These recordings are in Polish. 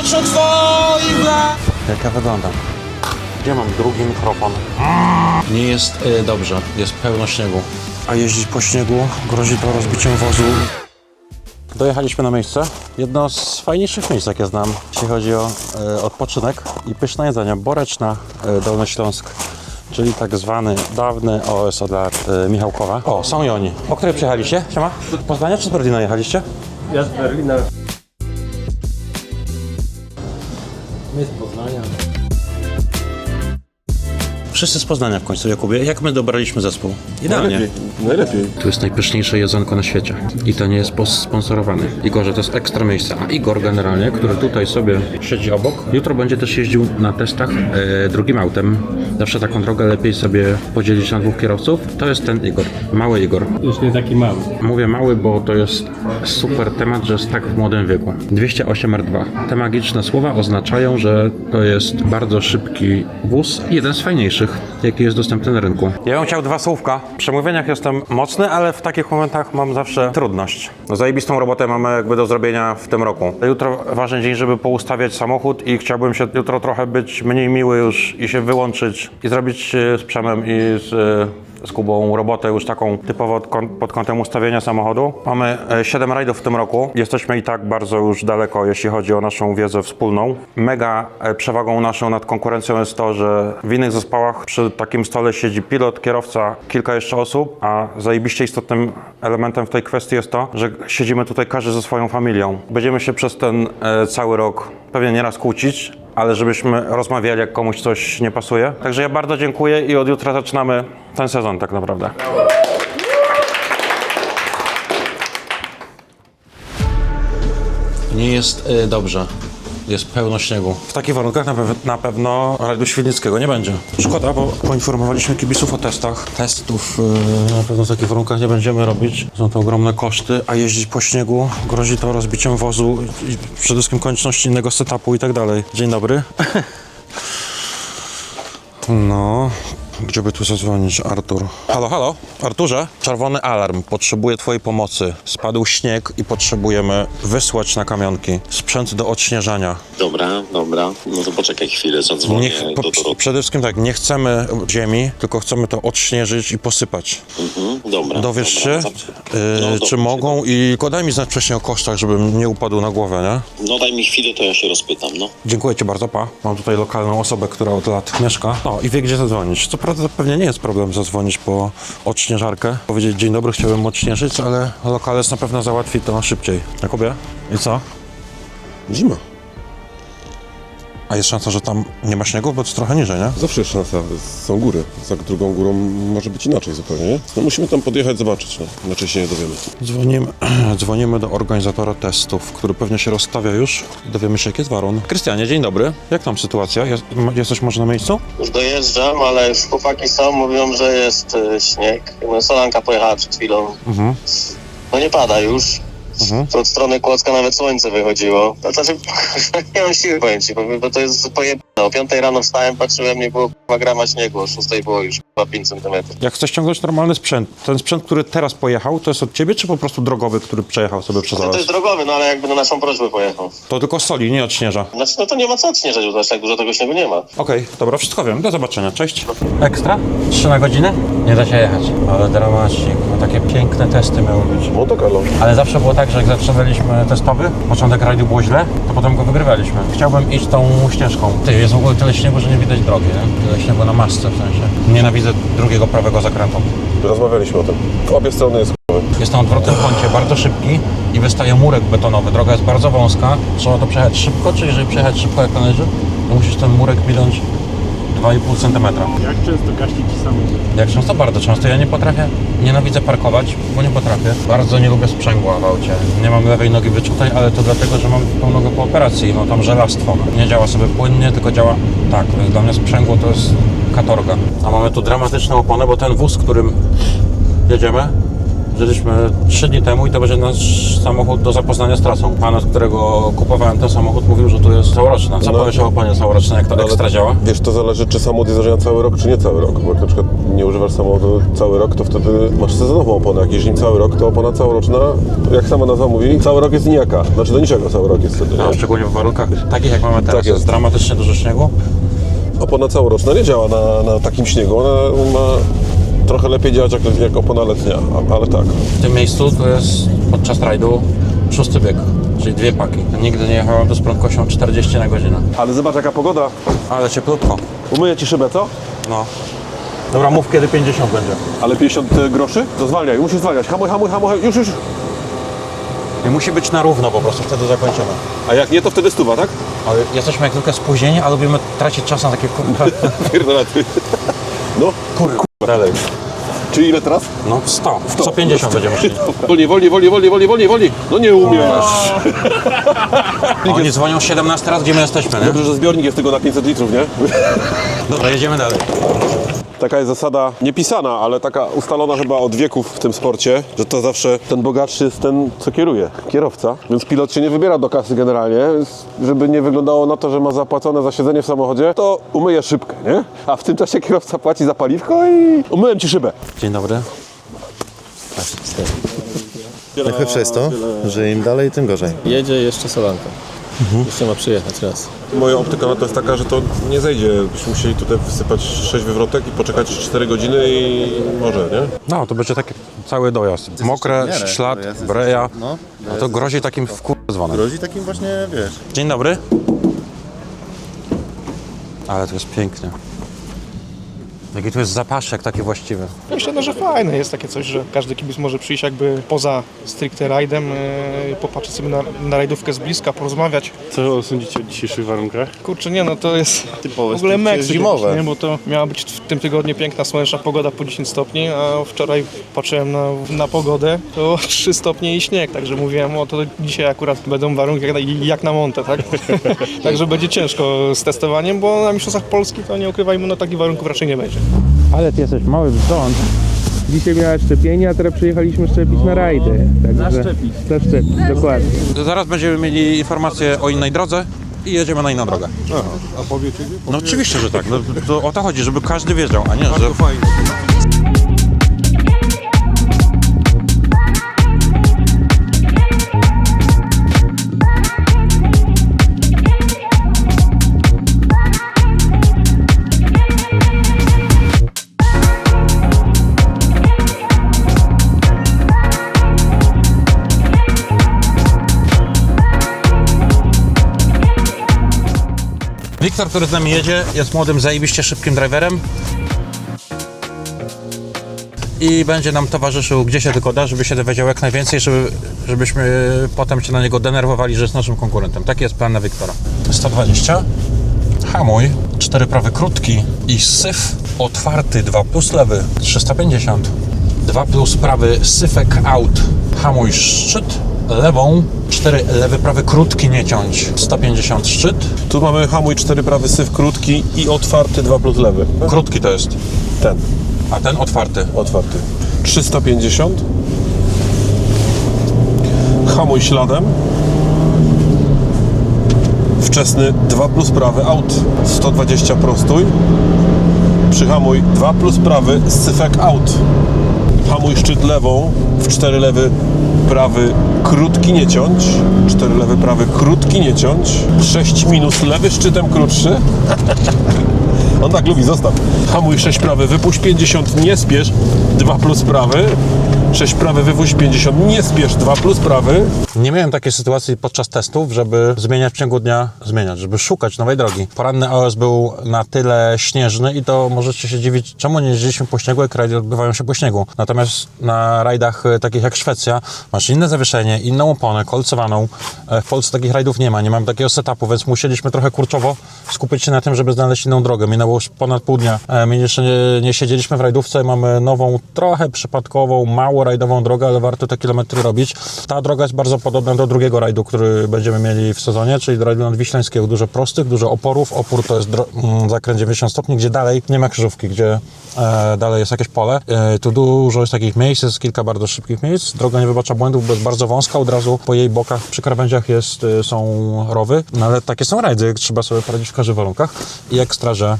oczu twoich brak. Jak ja wyglądam? Gdzie mam drugi mikrofon? Nie jest y, dobrze, jest pełno śniegu. A jeździć po śniegu grozi to rozbiciem wozu. Dojechaliśmy na miejsce. Jedno z fajniejszych miejsc, jakie znam, jeśli chodzi o e, odpoczynek i pyszne jedzenie. Boreczna, e, Dolny Śląsk, czyli tak zwany dawny OS e, Michałkowa. O, są i oni. O której przyjechaliście? Siema? Z Poznania czy z Berlina jechaliście? Ja z Berlina. My z Wszyscy z Poznania w końcu, Jakubie. Jak my dobraliśmy zespół? Idealnie. Najlepiej. Tu jest najpyszniejsze jedzonko na świecie. I to nie jest sponsorowany. Igorze, to jest ekstra miejsce. A Igor generalnie, który tutaj sobie siedzi obok, jutro będzie też jeździł na testach e, drugim autem. Zawsze taką drogę lepiej sobie podzielić na dwóch kierowców. To jest ten Igor. Mały Igor. Już nie taki mały. Mówię mały, bo to jest super temat, że jest tak w młodym wieku. 208 R2. Te magiczne słowa oznaczają, że to jest bardzo szybki wóz, jeden z fajniejszych, jaki jest dostępny na rynku. Ja bym chciał dwa słówka. W przemówieniach jestem mocny, ale w takich momentach mam zawsze trudność. No, zajebistą robotę mamy jakby do zrobienia w tym roku. Jutro ważny dzień, żeby poustawiać samochód i chciałbym się jutro trochę być mniej miły już i się wyłączyć i zrobić z Przemem i z e, z Kubą robotę już taką typowo pod kątem ustawienia samochodu. Mamy 7 rajdów w tym roku. Jesteśmy i tak bardzo już daleko, jeśli chodzi o naszą wiedzę wspólną. Mega e, przewagą naszą nad konkurencją jest to, że w innych zespołach przy takim stole siedzi pilot, kierowca, kilka jeszcze osób, a zajebiście istotnym elementem w tej kwestii jest to, że siedzimy tutaj każdy ze swoją familią. Będziemy się przez ten e, cały rok pewnie nieraz kłócić, ale żebyśmy rozmawiali, jak komuś coś nie pasuje. Także ja bardzo dziękuję i od jutra zaczynamy ten sezon tak naprawdę. Nie jest y, dobrze, jest pełno śniegu. W takich warunkach na, pew- na pewno rajdu Świdnickiego nie będzie. Szkoda, bo poinformowaliśmy kibiców o testach. Testów yy, na pewno w takich warunkach nie będziemy robić. Są to ogromne koszty, a jeździć po śniegu grozi to rozbiciem wozu i przede wszystkim konieczności innego setupu i tak dalej. Dzień dobry. No, gdzie by tu zadzwonić, Artur? Halo, halo, Arturze, czerwony alarm, potrzebuję twojej pomocy. Spadł śnieg i potrzebujemy wysłać na kamionki sprzęt do odśnieżania. Dobra, dobra. No to poczekaj chwilę, zadzwonię Niech, do Doroty. przede wszystkim tak, nie chcemy ziemi, tylko chcemy to odśnieżyć i posypać. Mhm, dobra. Dowiesz dobra, się, yy, No, czy mogą i tylko daj mi znać wcześniej o kosztach, żebym nie upadł na głowę, nie? No daj mi chwilę, to ja się rozpytam, no. Dziękuję Ci bardzo, pa. Mam tutaj lokalną osobę, która od lat mieszka. No i wie, gdzie zadzwonić. Co to pewnie nie jest problem zadzwonić po odśnieżarkę. Powiedzieć, dzień dobry, chciałbym odśnieżyć, ale lokales na pewno załatwi to szybciej. Jakubie? I co? Zima. A jest szansa, że tam nie ma śniegu, bo to jest trochę niżej, nie? Zawsze jest szansa. Są góry. Za drugą górą może być inaczej zupełnie, nie? No musimy tam podjechać, zobaczyć, no. Inaczej się nie dowiemy. Dzwonimy, dzwonimy do organizatora testów, który pewnie się rozstawia już. Dowiemy się, jaki jest warun. Krystianie, dzień dobry. Jak tam sytuacja? Jest, jesteś może na miejscu? Już dojeżdżam, ale już chłopaki są, mówią, że jest e, śnieg. Solanka pojechała przed chwilą. Mhm. No nie pada już. Mhm. Od strony Kłodzka nawet słońce wychodziło. To znaczy, nie mam siły powiem ci, bo, bo to jest pojebane. O 5 rano wstałem, patrzyłem, nie było kurwa grama śniegu, o 6 było już chyba 5 centymetrów. Jak chcesz ciągnąć normalny sprzęt, ten sprzęt, który teraz pojechał, to jest od ciebie, czy po prostu drogowy, który przejechał sobie przez No to las? jest drogowy, no ale jakby na naszą prośbę pojechał. To tylko soli, nie odśnieża. Znaczy, no to nie ma co odśnieżać, bo aż tak dużo tego śniegu nie ma. Okej, dobra, wszystko wiem. Do zobaczenia. Cześć. Ekstra? Trzy na godzinę? Nie da się jechać. Ale dramacik. No, takie piękne testy miały być. Monte Carlo. Ale zawsze było tak, że jak zaczynaliśmy testowy, początek rajdu było źle, to potem go wygrywaliśmy. Chciałbym iść tą ścieżką. Ty, jest w ogóle tyle śniegu, że nie widać drogi, nie? Tyle śniegu na masce w sensie. Nienawidzę drugiego prawego zakrętu. Rozmawialiśmy o tym. W obie strony jest chujowy. Jest na odwrotnym kącie, bardzo szybki i wystaje murek betonowy. Droga jest bardzo wąska. Trzeba to przejechać szybko, czy jeżeli przejechać szybko jak należy, to musisz ten murek minąć 2,5 cm. Jak często gaśnie ci samochód? Jak często? Bardzo często. Ja nie potrafię, nienawidzę parkować, bo nie potrafię. Bardzo nie lubię sprzęgła w aucie. Nie mam lewej nogi wyczutej, ale to dlatego, że mam tą nogę po operacji i mam tam żelastwo. Nie działa sobie płynnie, tylko działa tak. Dla mnie sprzęgło to jest katorga. A mamy tu dramatyczną oponę, bo ten wóz, którym jedziemy, sprawdziliśmy 3 dni temu i to będzie nasz samochód do zapoznania z trasą. Pan, od którego kupowałem ten samochód, mówił, że tu jest całoroczna. Co No. powiesz o oponie całorocznej, jak to ale ekstra działa? Wiesz, to zależy, czy samochód jest zażycia cały rok, czy nie cały rok. Bo jak na przykład nie używasz samochodu cały rok, to wtedy masz sezonową oponę. Jak jeździ cały rok, to opona całoroczna, jak sama nazwa mówi, cały rok jest nijaka. Znaczy do niczego cały rok jest wtedy. No, Nie? szczególnie w warunkach takich jak mamy teraz. Tak jest. jest. dramatycznie dużo śniegu. Opona całoroczna nie działa na, na takim śniegu. Ona ma trochę lepiej działać jak, jak opona letnia, ale tak. W tym miejscu to jest podczas rajdu szósty bieg, czyli dwie paki. Nigdy nie jechałem z prędkością 40 na godzinę. Ale zobacz jaka pogoda. Ale cieplutko. Umyję ci szybę, co? No. Dobra, mów kiedy 50 będzie. Ale 50 groszy? To zwalniaj, musisz zwalniać. Hamuj, hamuj, hamuj, już, już. I musi być na równo po prostu, wtedy zakończymy. A jak nie, to wtedy stuwa, tak? Ale jesteśmy jak zwykle spóźnieni, a lubimy tracić czas na takie kurwa. Pierdolaty. No, kurwa. Dalej. Czyli ile teraz? No 100. 150 będziemy szli. Wolniej, wolniej, wolniej, wolniej, wolniej, wolniej, wolniej. No nie umiesz. Oni dzwonią 17 raz, gdzie my jesteśmy, nie? Dobrze, że zbiornik jest tylko na 500 litrów, nie? Dobra, jedziemy dalej. Taka jest zasada niepisana, ale taka ustalona chyba od wieków w tym sporcie, że to zawsze ten bogatszy jest ten, co kieruje, kierowca. Więc pilot się nie wybiera do kasy generalnie, więc żeby nie wyglądało na to, że ma zapłacone za siedzenie w samochodzie, to umyje szybkę, nie? A w tym czasie kierowca płaci za paliwko i umyłem ci szybę. Dzień dobry. Najlepsze jest to, że im dalej, tym gorzej. Jedzie jeszcze Solanka. Jeszcze ma przyjechać raz. Moja optyka na to jest taka, że to nie zejdzie. Byśmy musieli tutaj wysypać 6 wywrotek i poczekać 4 godziny i może, nie? No, to będzie taki cały dojazd. Mokre, ślad, jest- breja. No, No to grozi takim wkurzonym. grozi takim właśnie, wiesz, Dzień dobry. Ale to jest pięknie. Jaki tu jest zapaszek taki właściwy. Myślę, no, że fajne jest takie coś, że każdy kibic może przyjść jakby poza stricte rajdem, yy, popatrzeć sobie na, na rajdówkę z bliska, porozmawiać. Co sądzicie o dzisiejszych warunkach? Kurczę, nie no, to jest typowe w ogóle stricte Meksyk zimowe. jakiś, nie? bo to miała być w tym tygodniu piękna, słoneczna pogoda po 10 stopni, a wczoraj patrzyłem na, na pogodę, to 3 stopnie i śnieg, także mówiłem, o to dzisiaj akurat będą warunki jak na, jak na montę, tak? także będzie ciężko z testowaniem, bo na Mistrzostwach Polski to nie ukrywajmy, no takich warunków raczej nie będzie. Ale ty jesteś mały wzdąd. Dzisiaj miała szczepienie, a teraz przyjechaliśmy szczepić na rajdy. Także zaszczepić. Zaszczepić, dokładnie. Zaraz będziemy mieli informację o innej drodze i jedziemy na inną drogę. A powiecie? No oczywiście, że tak. No, to o to chodzi, żeby każdy wiedział, a nie, że... fajnie. Wiktor, który z nami jedzie, jest młodym, zajebiście szybkim driverem. I będzie nam towarzyszył gdzie się tylko da, żeby się dowiedział jak najwięcej, żeby, żebyśmy potem się na niego denerwowali, że jest naszym konkurentem. Taki jest plan na Wiktora. 120. Hamuj. 4 prawy krótki i syf otwarty 2 plus lewy 350. 2 plus prawy syfek out. Hamuj szczyt. Lewą 4 lewy prawy krótki nie ciąć 150 szczyt. Tu mamy hamuj 4 prawy syf krótki i otwarty 2 plus lewy. Krótki to jest, Ten, a ten otwarty. otwarty. 350. Hamuj śladem. Wczesny 2 plus prawy out 120 prostój. Przyhamuj 2 plus prawy syfek out. Hamuj szczyt lewą w 4 lewy prawy krótki nie ciąć. 4 lewy prawy krótki nie ciąć. 6 minus lewy szczytem krótszy. On tak lubi, zostaw. Hamuj 6 prawy, wypuść 50, nie spiesz. 2 plus prawy. 6 prawy, wypuść 50, nie spiesz. 2 plus prawy. Nie miałem takiej sytuacji podczas testów, żeby zmieniać w ciągu dnia, zmieniać, żeby szukać nowej drogi. Poranny AOS był na tyle śnieżny i to możecie się dziwić, czemu nie jeździliśmy po śniegu, jak rajdy odbywają się po śniegu. Natomiast na rajdach e, takich jak Szwecja masz inne zawieszenie, inną oponę, kolcowaną. E, W Polsce takich rajdów nie ma, nie mamy takiego setupu, więc musieliśmy trochę kurczowo skupić się na tym, żeby znaleźć inną drogę. Minęło Minęło już ponad pół dnia. E, My jeszcze nie, nie siedzieliśmy w rajdówce, mamy nową, trochę przypadkową, mało rajdową drogę, ale warto te kilometry robić. Ta droga jest bardzo podobna do drugiego rajdu, który będziemy mieli w sezonie, czyli do rajdu nadwiślańskiego. Dużo prostych, dużo oporów. Opór to jest mm, zakręt 90 stopni, gdzie dalej nie ma krzyżówki, gdzie e, dalej jest jakieś pole. E, tu dużo jest takich miejsc, jest kilka bardzo szybkich miejsc. Droga nie wybacza błędów, bo jest bardzo wąska. Od razu po jej bokach przy krawędziach jest, e, są rowy. No ale takie są rajdy, trzeba sobie poradzić w każdych warunkach. I ekstra, że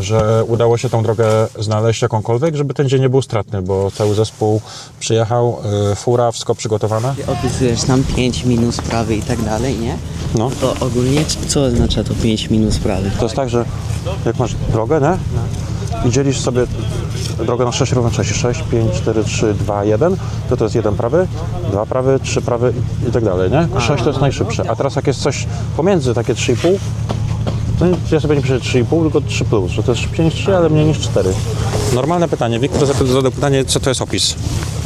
że udało się tą drogę znaleźć jakąkolwiek, żeby ten dzień nie był stratny, bo cały zespół przyjechał, y, fura, wszystko przygotowane. Opisujesz nam 5 minus prawy i tak dalej, nie? No. To ogólnie co oznacza to 5 minus prawy? To jest tak, że jak masz drogę, nie? I dzielisz sobie drogę na 6 równościowo, 6, 5, 4, 3, 2, 1, to to jest jeden prawy, dwa prawy, trzy prawy i tak dalej, nie? 6 to jest najszybsze, a teraz jak jest coś pomiędzy, takie 3,5, to ja sobie nie piszę 3,5, tylko 3 plus, że to jest szybciej niż 3, ale mniej niż 4. Normalne pytanie. Wiktor zadał pytanie, co to jest opis?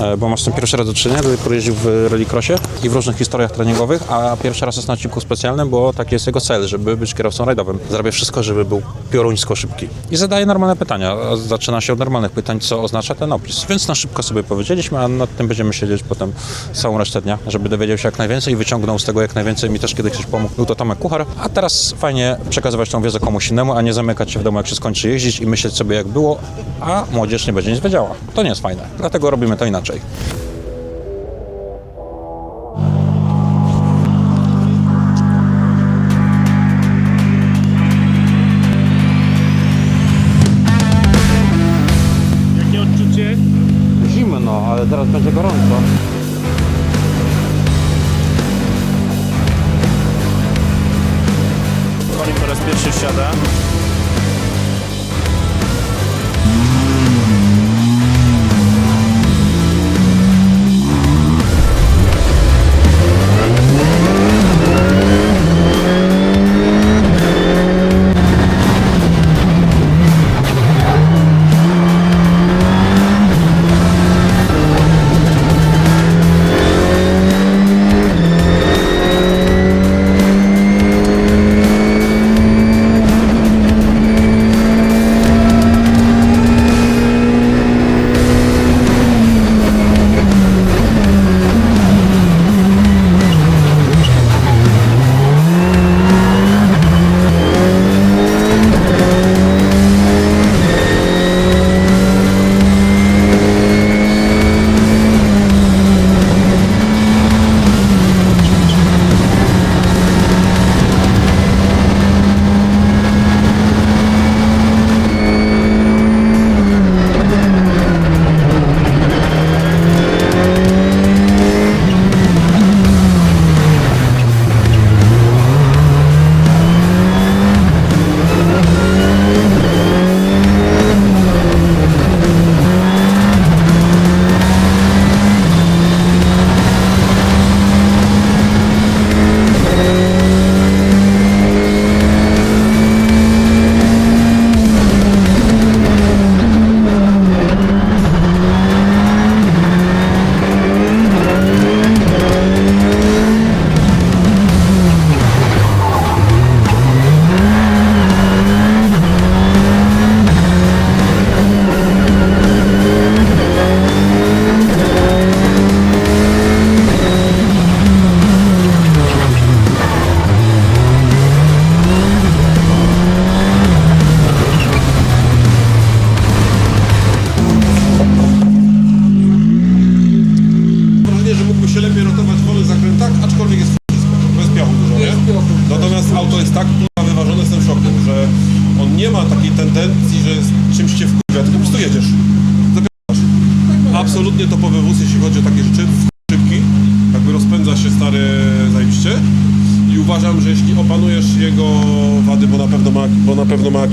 E, Bo masz tym pierwszy raz do czynienia, do tej pory jeździł w rallycrossie i w różnych historiach treningowych, a pierwszy raz jest na odcinku specjalnym, bo taki jest jego cel, żeby być kierowcą rajdowym. Zrobię wszystko, żeby był pioruńsko szybki. I zadaje normalne pytania. Zaczyna się od normalnych pytań, co oznacza ten opis. Więc na szybko sobie powiedzieliśmy, a nad tym będziemy siedzieć potem całą resztę dnia, żeby dowiedział się jak najwięcej i wyciągnął z tego jak najwięcej. Mi też kiedyś ktoś pomógł. Był to Tomek Kuchar, a teraz fajnie przekazywać tą wiedzę komuś innemu, a nie zamykać się w domu, jak się skończy jeździć i myśleć sobie jak było, a młodzież nie będzie nic wiedziała. To nie jest fajne. Dlatego robimy to inaczej. Jakie odczucie? Zimno, ale teraz będzie gorąco.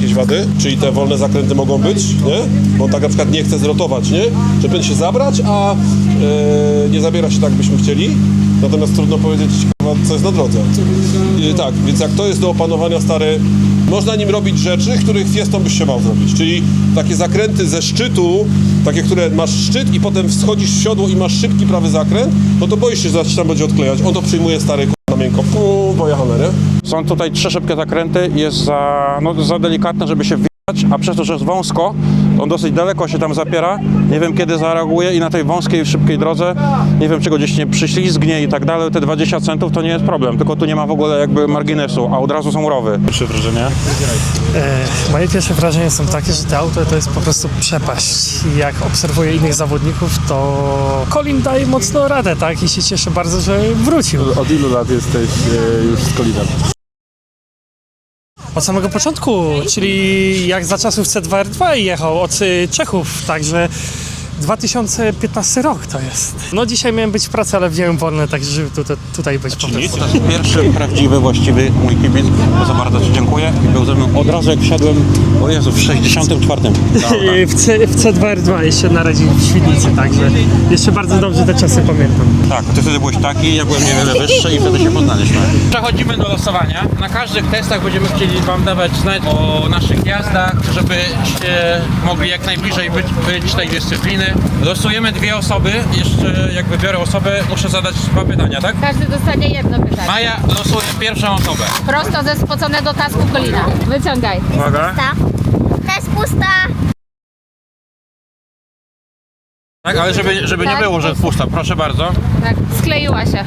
Jakieś wady, czyli te wolne zakręty mogą być, nie? Bo tak na przykład nie chce zrotować, nie? Że będzie się zabrać, a e, nie zabiera się tak, byśmy chcieli. Natomiast trudno powiedzieć, co jest na drodze. Tak, więc jak to jest do opanowania stary, można nim robić rzeczy, których fiestą byś się bał zrobić. Czyli takie zakręty ze szczytu, takie, które masz szczyt i potem wschodzisz w siodło i masz szybki prawy zakręt, no to boisz się, że tam będzie odklejać. On to przyjmuje stary miękko, pojechane, nie? Są tutaj trzy szybkie zakręty, jest za, no, za delikatne, żeby się wjechać, a przez to, że jest wąsko, on dosyć daleko się tam zapiera, nie wiem kiedy zareaguje i na tej wąskiej, szybkiej drodze, nie wiem czego gdzieś nie przyślizgnie i tak dalej, te 20 centów to nie jest problem, tylko tu nie ma w ogóle jakby marginesu, a od razu są rowy. Pierwsze wrażenia? Moje pierwsze wrażenia są takie, że to auto to jest po prostu przepaść. Jak obserwuję innych zawodników, to Colin daje mocno radę, tak? I się cieszę bardzo, że wrócił. Od ilu lat jesteś e, już z Kolinem? Od samego początku, czyli jak za czasów C2R2 jechał od y, Czechów, także 2015 rok to jest. No dzisiaj miałem być w pracy, ale wziąłem wolne, także żeby tutaj, tutaj być po prostu. To jest pierwszy prawdziwy, właściwy mój kibic, bardzo bardzo Ci dziękuję i był ze mną od razu jak wsiadłem, o Jezu, w 64. Y, W, C, w C2R2 jeszcze na razie w Świdnicy, także jeszcze bardzo dobrze te czasy pamiętam. Tak, ty wtedy byłeś taki, ja byłem niewiele wyższy i wtedy się poznaliśmy. Przechodzimy do losowania. Na każdych testach będziemy chcieli Wam dawać znać o naszych jazdach, żebyście mogli jak najbliżej być, być tej dyscypliny. Losujemy dwie osoby. Jeszcze jak wybiorę osobę, muszę zadać dwa pytania, tak? Każdy dostanie jedno pytanie. Maja losuje pierwszą osobę. Prosto ze spoconego tasku Kolina. Wyciągaj. Uwaga. To jest pusta. Tak, ale żeby, żeby nie Tak, było, że pusta. Proszę bardzo. Tak, skleiła się.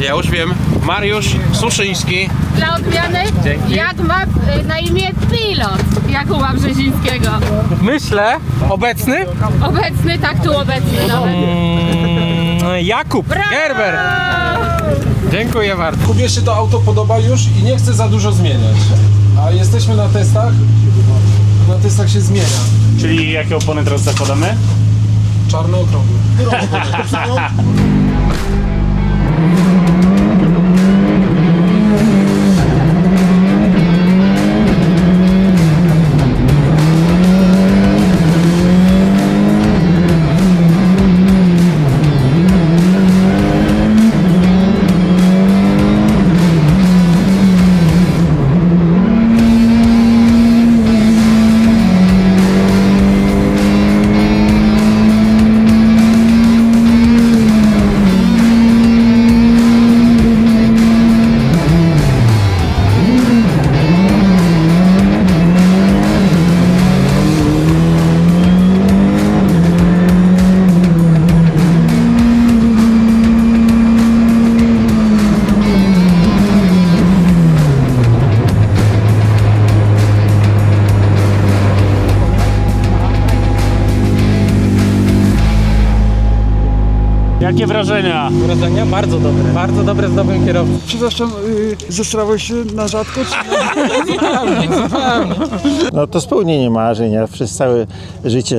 Ja już wiem. Mariusz Suszyński. Dla odmiany, jak ma y, na imię pilot Jakuba Brzezińskiego. Myślę, obecny Obecny, tak tu obecny nawet. Jakub Gerber. Dziękuję bardzo. Kubie się to auto podoba już i nie chce za dużo zmieniać. A jesteśmy na testach, na testach się zmienia. Czyli jakie opony teraz zakładamy? Czarny okrągły. Wrażenia bardzo dobre, bardzo dobre z dobrym kierowcą. Przepraszam, zestrałeś się na rzadko? No to spełnienie marzeń. Ja przez całe życie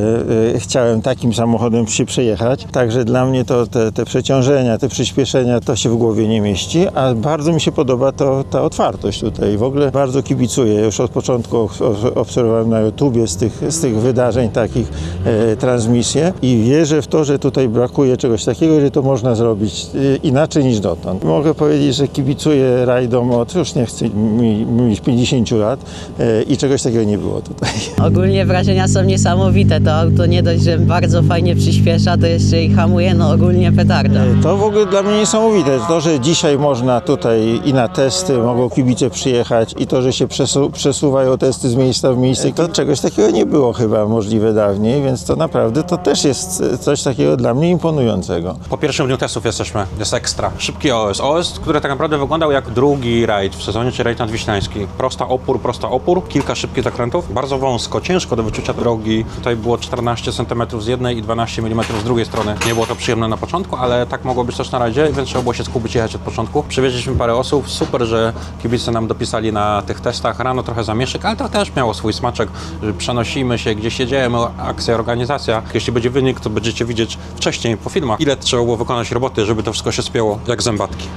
y, chciałem takim samochodem się przejechać. Także dla mnie to te, te przeciążenia, te przyspieszenia to się w głowie nie mieści, a bardzo mi się podoba to, ta otwartość tutaj. W ogóle bardzo kibicuję. Już od początku obserwowałem na YouTubie z tych, z tych wydarzeń takich e, transmisje i wierzę w to, że tutaj brakuje czegoś takiego, że to można zrobić y, inaczej niż dotąd. Mogę powiedzieć, że kibicuję rajdom od już nie chcę mi- mówić 50 lat e, i czegoś takiego nie było tutaj. Ogólnie wrażenia są niesamowite. To auto nie dość, że bardzo fajnie przyspiesza, to jeszcze i hamuje, no ogólnie petarda. To w ogóle dla mnie niesamowite. To, że dzisiaj można tutaj i na testy, mogą kibice przyjechać i to, że się przesu- przesuwają testy z miejsca w miejsce, to czegoś takiego nie było chyba możliwe dawniej, więc to naprawdę to też jest coś takiego dla mnie imponującego. Po pierwszym dniu testów jesteśmy. Jest ekstra. Szybki OS. OS, który tak naprawdę wyglądał jak drugi rajd w sezonie, czy rajd nadwiślański. Prosta opór, prosta opór, kilka szybkich zakrętów, bardzo wąsko, ciężko do wyczucia drogi. Tutaj było 14 cm z jednej i 12 mm z drugiej strony. Nie było to przyjemne na początku, ale tak mogło być też na rajdzie, więc trzeba było się skupić i jechać od początku. Przywieźliśmy parę osób, super, że kibice nam dopisali na tych testach. Rano trochę zamieszek, ale to też miało swój smaczek, że przenosimy się, gdzieś jedziemy, akcja, organizacja. Jeśli będzie wynik, to będziecie widzieć wcześniej po filmach, ile trzeba było wykonać roboty, żeby to wszystko się spięło jak zębatki.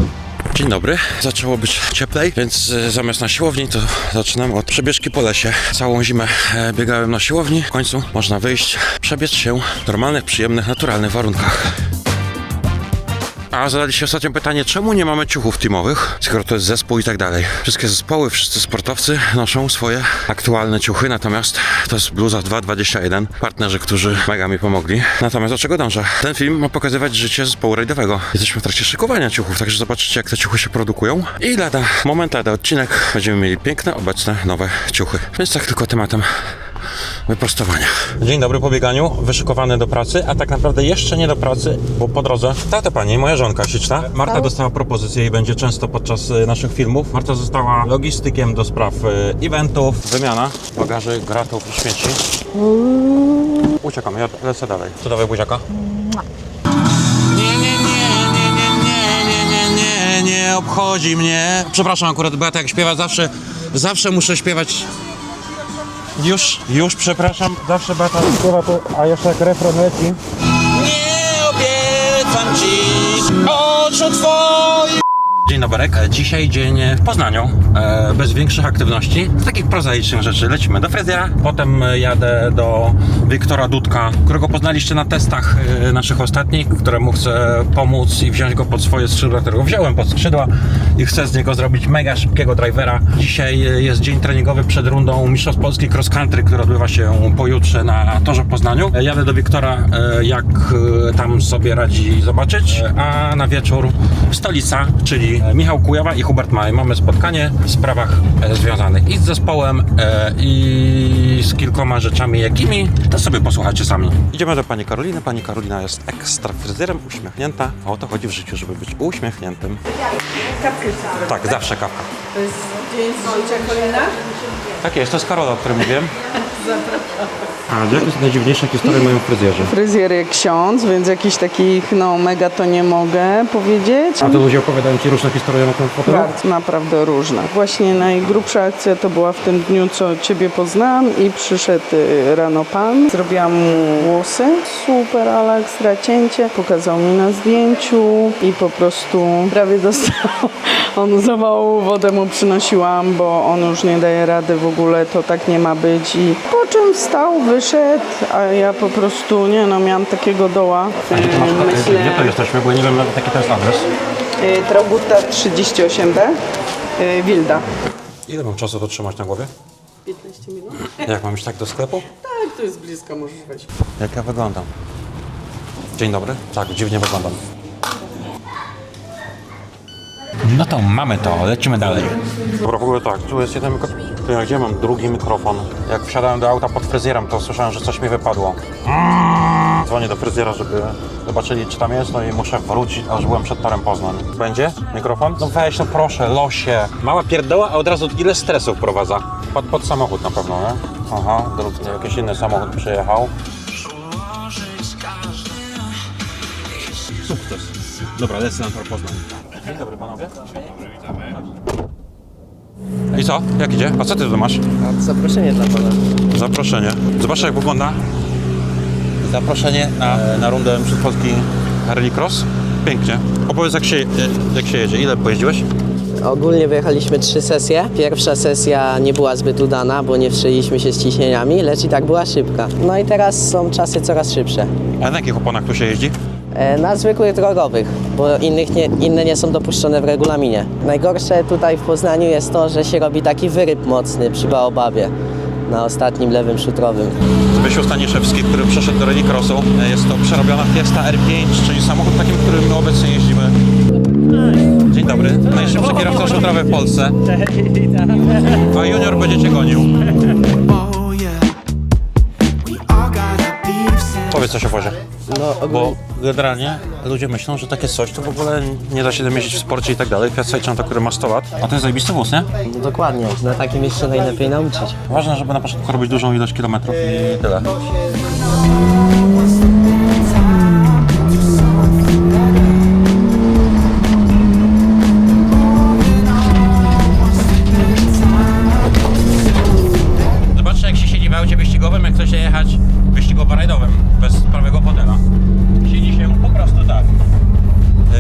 Dzień dobry. Zaczęło być cieplej, więc e, zamiast na siłowni to zaczynam od przebieżki po lesie. Całą zimę e, biegałem na siłowni. W końcu można wyjść, przebiec się w normalnych, przyjemnych, naturalnych warunkach. A zadaliście ostatnio pytanie, czemu nie mamy ciuchów teamowych, skoro to jest zespół i tak dalej. Wszystkie zespoły, wszyscy sportowcy noszą swoje aktualne ciuchy, natomiast to jest Bluza 221, partnerzy, którzy mega mi pomogli. Natomiast do czego dążę? Ten film ma pokazywać życie zespołu rajdowego. Jesteśmy w trakcie szykowania ciuchów, także zobaczycie jak te ciuchy się produkują. I lada moment, lada odcinek, będziemy mieli piękne, obecne, nowe ciuchy. Więc tak tylko tematem wyprostowania. Dzień dobry po bieganiu, wyszykowany do pracy, a tak naprawdę jeszcze nie do pracy, bo po drodze ta pani, moja żonka śliczna. Marta tak. dostała propozycję i będzie często podczas e, naszych filmów. Marta została logistykiem do spraw e, eventów, wymiana bagaży, gratów i śmieci. Mm. Uciekamy, ja lecę dalej. Co dawaj buziaka? nie obchodzi mnie. Przepraszam, akurat Beata jak śpiewa zawsze, zawsze muszę śpiewać już, już przepraszam, zawsze Beata śpiewa to, a jeszcze jak refren leci. Nie obiecam ci oczu twoich. Dzień dobry, dzisiaj dzień w Poznaniu, e, bez większych aktywności, z takich prozaicznych rzeczy. Lecimy do fryzjera, potem jadę do Wiktora Dudka, którego poznaliście na testach e, naszych ostatnich, któremu chcę pomóc i wziąć go pod swoje skrzydła, którego wziąłem pod skrzydła i chcę z niego zrobić mega szybkiego drivera. Dzisiaj e, jest dzień treningowy przed rundą Mistrzostw Polski Cross Country, która odbywa się pojutrze na torze w Poznaniu. E, Jadę do Wiktora, e, jak e, tam sobie radzi zobaczyć, E, a na wieczór stolica, czyli e, Michał Kujawa i Hubert Maj. Mamy spotkanie w sprawach e, związanych i z zespołem, e, i z kilkoma rzeczami jakimi, to sobie posłuchajcie sami. Idziemy do pani Karoliny. Pani Karolina jest ekstra fryzjerem, uśmiechnięta. A o to chodzi w życiu, żeby być uśmiechniętym. Tak, zawsze kawka. To jest dzień z Kolina? Tak jest, to jest Karola, o którym mówiłem. A jaka jest najdziwniejsza historia moją fryzjerze? Fryzjer jak ksiądz, więc jakichś takich, no mega to nie mogę powiedzieć. A to ludzie opowiadają ci różne historie na ten fotelu? Bardzo, naprawdę różne. Właśnie najgrubsza akcja to była w tym dniu, co Ciebie poznałam i przyszedł y, rano Pan. Zrobiłam mu włosy. Super, ale ekstra cięcie. Pokazał mi na zdjęciu i po prostu prawie dostał. On zawału wodę mu przynosiłam, bo on już nie daje rady w ogóle, to tak nie ma być. I po czym wstał, wyszedł, a ja po prostu, nie no, miałam takiego doła. Y, Gdzie to jesteśmy, bo ja nie wiem nawet jaki to jest adres. Y, Traugutta 38B, y, Wilda. Ile mam czasu to trzymać na głowie? 15 minut? Jak mam iść tak do sklepu? Tak, to jest blisko, możesz wejść. Jak ja wyglądam? Dzień dobry. Tak, dziwnie wyglądam. No to mamy to, lecimy dalej. Dobra, w ogóle tak, tu jest jeden mikrofon. Ja gdzie mam drugi mikrofon? Jak wsiadałem do auta pod fryzjerem, to słyszałem, że coś mi wypadło. Dzwonię do fryzjera, żeby zobaczyli, czy tam jest, no i muszę wrócić, aż byłem przed torem Poznań. Będzie mikrofon? No weź, no proszę, losie. Mała pierdoła, a od razu ile stresu wprowadza. Pod, pod samochód na pewno, nie? Aha, drugi, jakiś inny samochód przyjechał. Sukces. Dobra, lecę na tor Poznań. Dzień dobry panowie. I co? Jak idzie? A co ty tu masz? Zaproszenie dla Pana. Zaproszenie. Zobacz jak wygląda. Zaproszenie na, na rundę przed Polski Rally Cross. Pięknie. Opowiedz jak się, jak się jedzie. Ile pojeździłeś? Ogólnie wyjechaliśmy trzy sesje. Pierwsza sesja nie była zbyt udana, bo nie wszyliśmy się z ciśnieniami, lecz i tak była szybka. No i teraz są czasy coraz szybsze. A na jakich oponach tu się jeździ? E, Na zwykłych drogowych, bo innych nie, inne nie są dopuszczone w regulaminie. Najgorsze tutaj w Poznaniu jest to, że się robi taki wyryb mocny przy Baobabie na ostatnim lewym szutrowym. Zbysiu Staniszewski, który przeszedł do Rally Crossu. Jest to przerobiona Fiesta R5, czyli samochód takim, którym my obecnie jeździmy. Dzień dobry. Najszybszy kierowca szutrowy w Polsce. A junior będzie cię gonił. Powiedz coś o wozie. No, Bo generalnie ludzie myślą, że takie coś to w ogóle nie da się domieścić w sporcie i tak dalej. Fiat który ma 100 lat. A to jest zajebisty wóz, nie? no dokładnie, na takim się najlepiej nauczyć. Ważne, żeby na początku robić dużą ilość kilometrów i tyle.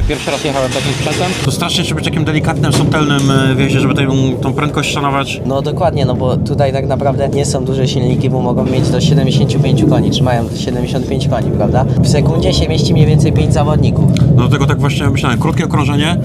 Pierwszy raz jechałem takim sprzętem. To strasznie trzeba być takim delikatnym, subtelnym e, wiezie, żeby tą, tą prędkość szanować. No dokładnie, no bo tutaj tak naprawdę nie są duże silniki, bo mogą mieć do 75 koni, czy mają 75 koni, prawda? W sekundzie się mieści mniej więcej 5 zawodników. No do tego tak właśnie myślałem. Krótkie okrążenie,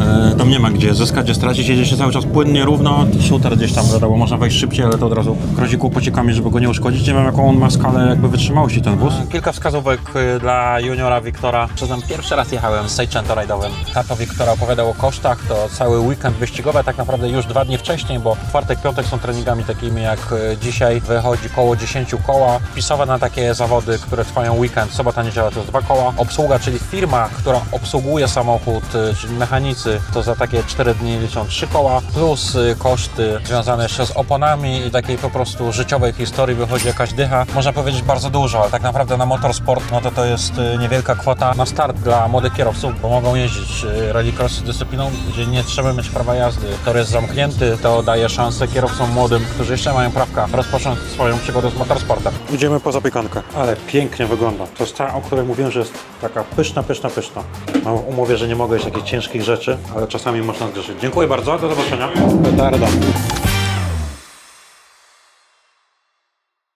e, tam nie ma gdzie zyskać, gdzie stracić, jedzie się cały czas płynnie, równo. Shooter gdzieś tam wiadomo, można wejść szybciej, ale to od razu grozi kłopocikami, żeby go nie uszkodzić. Nie wiem jaką on ma skalę jakby wytrzymałości ten wóz. Kilka wskazówek e, dla juniora Wiktora. Przyznam, pierwszy raz jechałem z Seicento rajdowym. Tato Wiktora opowiadał o kosztach, to cały weekend wyścigowy, tak naprawdę już dwa dni wcześniej, bo czwartek, piątek są treningami takimi jak e, dzisiaj. Wychodzi koło 10 koła. Wpisowe na takie zawody, które trwają weekend, sobota, niedziela to jest dwa koła. Obsługa, czyli firma, która obsługuje samochód, e, czyli mechanicy, to za takie 4 dni liczą 3 koła, plus e, koszty związane jeszcze z oponami i takiej po prostu życiowej historii wychodzi jakaś dycha. Można powiedzieć bardzo dużo, ale tak naprawdę na motorsport, no to to jest e, niewielka kwota na start dla młodych kierowców, bo mogą jeździć e, rallycross dyscypliną, gdzie nie trzeba mieć prawa jazdy. Tor jest zamknięty, to daje szansę kierowcom młodym, którzy jeszcze mają prawka, rozpocząć swoją przygodę z motorsportem. Idziemy po zapiekankę. Ale pięknie wygląda. To jest ta, o której mówiłem, że jest taka pyszna, pyszna, pyszna. Mam umówię, że nie mogę jeść jakichś ciężkich rzeczy, ale czasami można zgrzeszyć. Dziękuję bardzo, do zobaczenia. Petarda.